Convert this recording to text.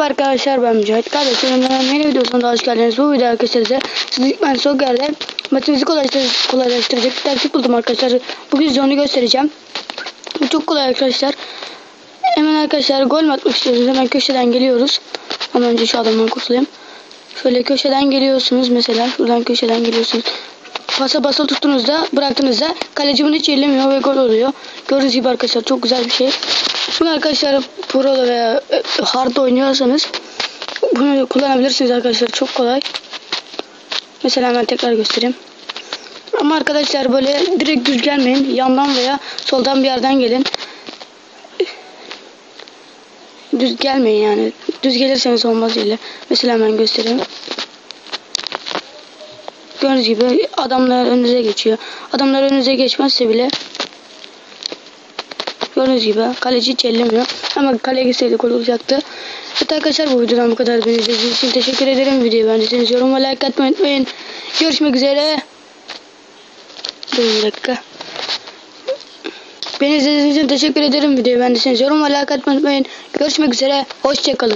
arkadaşlar ben Mücahit kardeşim yeni videosuna da hoş geldiniz. Bu video arkadaşlar size sizlik ben son yerde matematiği kolaylaştıracak bir taktik buldum arkadaşlar. Bugün size onu göstereceğim. Bu çok kolay arkadaşlar. Hemen arkadaşlar gol mü atmak istiyorsunuz? Hemen köşeden geliyoruz. Ama önce şu adamdan kurtulayım. Şöyle köşeden geliyorsunuz mesela. Şuradan köşeden geliyorsunuz. Pasa basa tuttuğunuzda bıraktığınızda kaleci bunu hiç ellemiyor ve gol oluyor. Gördüğünüz gibi arkadaşlar çok güzel bir şey. Bunu arkadaşlar Pro'da veya e, hard oynuyorsanız bunu kullanabilirsiniz arkadaşlar çok kolay. Mesela hemen tekrar göstereyim. Ama arkadaşlar böyle direkt düz gelmeyin. Yandan veya soldan bir yerden gelin. Düz gelmeyin yani. Düz gelirseniz olmaz öyle. Mesela hemen göstereyim. Gördüğünüz gibi adamlar önünüze geçiyor. Adamlar önünüze geçmezse bile Gördüğünüz gibi kaleci hiç. Ama kaleye gitseydi olacaktı. Evet arkadaşlar bu videodan bu kadar. Beni izlediğiniz için teşekkür ederim. Videoyu beğendiyseniz yorum ve like atmayı unutmayın. Görüşmek üzere. Durun bir dakika. Beni izlediğiniz için teşekkür ederim. Videoyu beğendiyseniz yorum ve like atmayı unutmayın. Görüşmek üzere. Hoşçakalın.